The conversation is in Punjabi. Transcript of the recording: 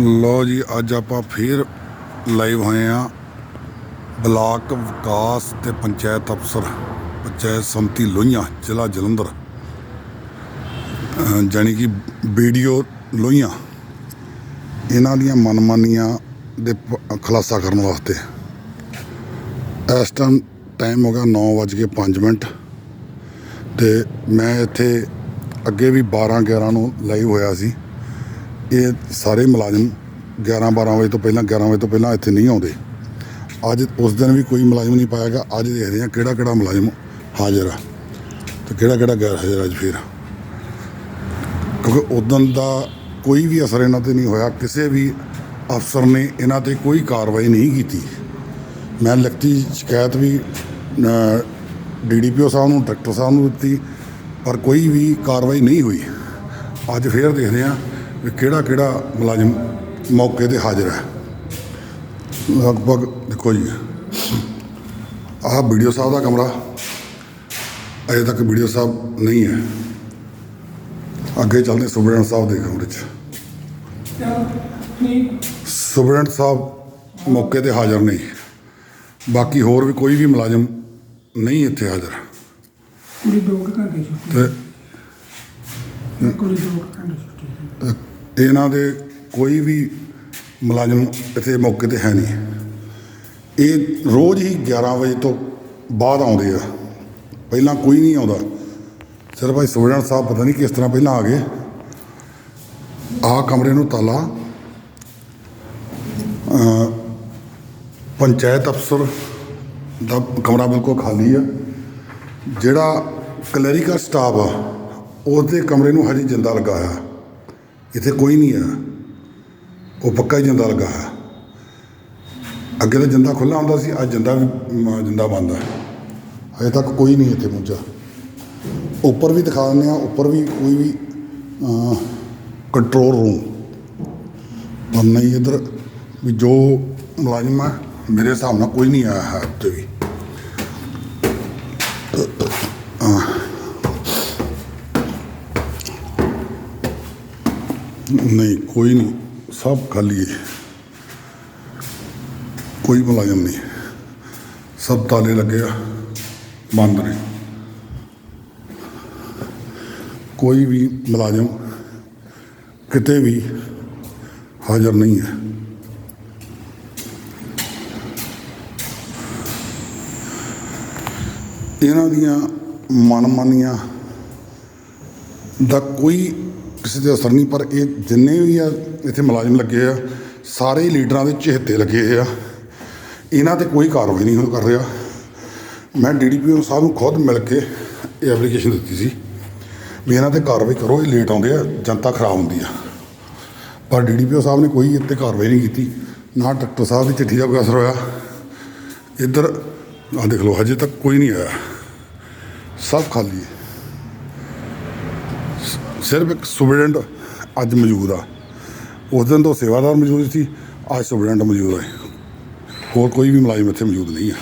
ਲੋ ਜੀ, ਅੱਜ ਆਪਾਂ ਫੇਰ ਲਾਈਵ ਹੋਏ ਆ ਬਲਾਕ ਵਿਕਾਸ ਤੇ ਪੰਚਾਇਤ ਅਫਸਰ, ਪੰਚਾਇਤ ਸੰਮਤੀ ਲੋਹੀਆਂ, ਜ਼ਿਲ੍ਹਾ ਜਲੰਧਰ। ਅਹ ਜਾਣੀ ਕਿ ਵੀਡੀਓ ਲੋਹੀਆਂ, ਇਹਨਾਂ ਦੀਆਂ ਮਨਮਾਨੀਆਂ ਦੇ ਖੁਲਾਸਾ ਕਰਨ ਵਾਸਤੇ। ਇਸ ਟਾਈਮ ਟਾਈਮ ਹੋ ਗਿਆ 9:05 ਮਿੰਟ ਤੇ ਮੈਂ ਇੱਥੇ ਅੱਗੇ ਵੀ 12 11 ਨੂੰ ਲਾਈਵ ਹੋਇਆ ਸੀ। ਇਹ ਸਾਰੇ ਮੁਲਾਜ਼ਮ 11 12 ਵਜੇ ਤੋਂ ਪਹਿਲਾਂ 11 ਵਜੇ ਤੋਂ ਪਹਿਲਾਂ ਇੱਥੇ ਨਹੀਂ ਆਉਂਦੇ। ਅੱਜ ਉਸ ਦਿਨ ਵੀ ਕੋਈ ਮੁਲਾਜ਼ਮ ਨਹੀਂ ਪਾਇਆਗਾ ਅੱਜ ਦੇਖਦੇ ਹਾਂ ਕਿਹੜਾ ਕਿਹੜਾ ਮੁਲਾਜ਼ਮ ਹਾਜ਼ਰ ਆ ਤੇ ਕਿਹੜਾ ਕਿਹੜਾ ਗੈਰ ਹਾਜ਼ਰ ਅੱਜ ਫਿਰ। ਕਿਉਂਕਿ ਉਦੋਂ ਦਾ ਕੋਈ ਵੀ ਅਸਰ ਇਹਨਾਂ ਤੇ ਨਹੀਂ ਹੋਇਆ। ਕਿਸੇ ਵੀ ਅਫਸਰ ਨੇ ਇਹਨਾਂ ਤੇ ਕੋਈ ਕਾਰਵਾਈ ਨਹੀਂ ਕੀਤੀ। ਮੈਂ ਲਿਖਤੀ ਸ਼ਿਕਾਇਤ ਵੀ ਡੀਡੀਪੀਓ ਸਾਹਿਬ ਨੂੰ, ਡਾਕਟਰ ਸਾਹਿਬ ਨੂੰ ਦਿੱਤੀ, ਪਰ ਕੋਈ ਵੀ ਕਾਰਵਾਈ ਨਹੀਂ ਹੋਈ। ਅੱਜ ਫੇਰ ਦੇਖਦੇ ਹਾਂ ਵੀ ਕਿਹੜਾ ਕਿਹੜਾ ਮੁਲਾਜ਼ਮ ਮੌਕੇ ਤੇ ਹਾਜ਼ਰ ਹੈ। ਲਗਭਗ ਦੇਖੋ ਜੀ ਆਹ ਵੀਡੀਓ ਸਾਹਿਬ ਦਾ ਕਮਰਾ ਅਜੇ ਤੱਕ ਵੀਡੀਓ ਸਾਹਿਬ ਨਹੀਂ ਹੈ। ਅੱਗੇ ਚੱਲਦੇ ਸੁਬਰਡੈਂਟ ਸਾਹਿਬ ਦੇ ਕਮਰੇ 'ਚ। ਸੁਬਰਡੈਂਟ ਸਾਹਿਬ ਮੌਕੇ ਤੇ ਹਾਜ਼ਰ ਨਹੀਂ। ਬਾਕੀ ਹੋਰ ਵੀ ਕੋਈ ਵੀ ਮੁਲਾਜ਼ਮ ਨਹੀਂ ਇੱਥੇ ਹਾਜ਼ਰ। ਕੁੜੀ ਦੋ ਕੁ ਘੰਟੇ ਛੁੱਟੀ ਤੇ ਕੁੜੀ ਦੋ ਕੁ ਘੰਟੇ ਛੁੱਟੀ ਤੇ ਇਹਨਾਂ ਦੇ ਕੋਈ ਵੀ ਮੁਲਾਜ਼ਮ ਇੱਥੇ ਮੌਕੇ ਤੇ ਹੈ ਨਹੀਂ। ਇਹ ਰੋਜ਼ ਹੀ 11 ਵਜੇ ਤੋਂ ਬਾਅਦ ਆਉਂਦੇ ਆ। ਪਹਿਲਾਂ ਕੋਈ ਨਹੀਂ ਆਉਂਦਾ। ਸਿਰਫ ਭਾਈ ਸੁਬਰਡੈਂਟ ਸਾਹਿਬ ਪਤਾ ਨਹੀਂ ਕਿਸ ਤਰ੍ਹਾਂ ਪਹਿਲਾਂ ਆ ਗਏ। ਆ ਕਮਰੇ ਨੂੰ ਤਾਲਾ। ਪੰਚਾਇਤ ਅਫਸਰ ਦਾ ਕਮਰਾ ਬਿਲਕੁਲ ਖਾਲੀ ਆ। ਜਿਹੜਾ ਕਲੈਰੀਕਲ ਸਟਾਫ ਆ, ਉਹਦੇ ਕਮਰੇ ਨੂੰ ਹਜੇ ਜਿੰਦਾ ਲਗਾਇਆ। ਇੱਥੇ ਕੋਈ ਨਹੀਂ ਆ। ਉਹ ਪੱਕਾ ਹੀ ਜਿੰਦਾ ਲੱਗਾ ਹੈ ਅੱਗੇ ਤਾਂ ਜਿੰਦਾ ਖੁੱਲਾ ਹੁੰਦਾ ਸੀ ਅੱਜ ਜਿੰਦਾ ਵੀ ਮ, ਜਿੰਦਾ ਬੰਦ ਹੈ ਹਜੇ ਤੱਕ ਕੋਈ ਨਹੀਂ ਇੱਥੇ ਪਹੁੰਚਾ ਉੱਪਰ ਵੀ ਦਿਖਾ ਦਿੰਦੇ ਆ ਉੱਪਰ ਵੀ ਕੋਈ ਵੀ ਕੰਟਰੋਲ ਰੂਮ ਪਰ ਨਹੀਂ ਇੱਧਰ ਵੀ ਜੋ ਮੁਲਾਜ਼ਮ ਆ ਮੇਰੇ ਹਿਸਾਬ ਨਾਲ ਕੋਈ ਨਹੀਂ ਆਇਆ ਹੈ ਉੱਥੇ ਵੀ। ਨਹੀਂ, ਕੋਈ ਨਹੀਂ। ਸਭ ਖਾਲੀ ਹੈ ਕੋਈ ਮੁਲਾਜ਼ਮ ਨਹੀਂ। ਸਭ ਤਾਲੇ ਲੱਗੇ ਆ। ਬੰਦ ਨੇ। ਕੋਈ ਵੀ ਮੁਲਾਜ਼ਮ ਕਿਤੇ ਵੀ ਹਾਜ਼ਰ ਨਹੀਂ ਹੈ। ਇਹਨਾਂ ਦੀਆਂ ਮਨਮਾਨੀਆਂ ਦਾ ਕੋਈ ਕਿਸੇ ਤੇ ਅਸਰ ਨਹੀਂ, ਪਰ ਇਹ ਜਿੰਨੇ ਵੀ ਆ ਇੱਥੇ ਮੁਲਾਜ਼ਮ ਲੱਗੇ ਆ, ਸਾਰੇ ਲੀਡਰਾਂ ਦੇ ਚਿਹਤੇ ਲੱਗੇ ਆ। ਇਹਨਾਂ ਤੇ ਕੋਈ ਕਾਰਵਾਈ ਨਹੀਂ ਹੋ ਕਰ ਰਿਹਾ। ਮੈਂ ਡੀਡੀਪੀਓ ਸਾਹਿਬ ਨੂੰ ਖੁਦ ਮਿਲ ਕੇ ਇਹ ਐਪਲੀਕੇਸ਼ਨ ਦਿੱਤੀ ਸੀ ਵੀ ਇਹਨਾਂ ਤੇ ਕਾਰਵਾਈ ਕਰੋ, ਇਹ ਲੇਟ ਆਉਂਦੇ ਆ, ਜਨਤਾ ਖਰਾਬ ਹੁੰਦੀ ਆ। ਪਰ ਡੀਡੀਪੀਓ ਸਾਹਿਬ ਨੇ ਕੋਈ ਇੱਥੇ ਕਾਰਵਾਈ ਨਹੀਂ ਕੀਤੀ। ਨਾ ਡਾਕਟਰ ਸਾਹਿਬ ਦੀ ਚਿੱਠੀ ਦਾ ਕੋਈ ਅਸਰ ਹੋਇਆ। ਇੱਧਰ ਆ ਦੇਖ ਲਓ, ਹਜੇ ਤੱਕ ਕੋਈ ਨਹੀਂ ਆਇਆ। ਸਭ ਖਾਲੀ ਹੈ। ਸਿਰਫ ਇੱਕ ਸਟੂਡੈਂਟ ਅੱਜ ਮੌਜੂਦ ਆ। ਉਸ ਦਿਨ ਤੋਂ ਸੇਵਾਦਾਰ ਮੌਜੂਦ ਸੀ, ਅੱਜ ਸੁਬਰਡੈਂਟ ਮੌਜੂਦ ਹੈ ਹੋਰ ਕੋਈ ਵੀ ਮੁਲਾਜ਼ਮ ਇੱਥੇ ਮੌਜੂਦ ਨਹੀਂ ਹੈ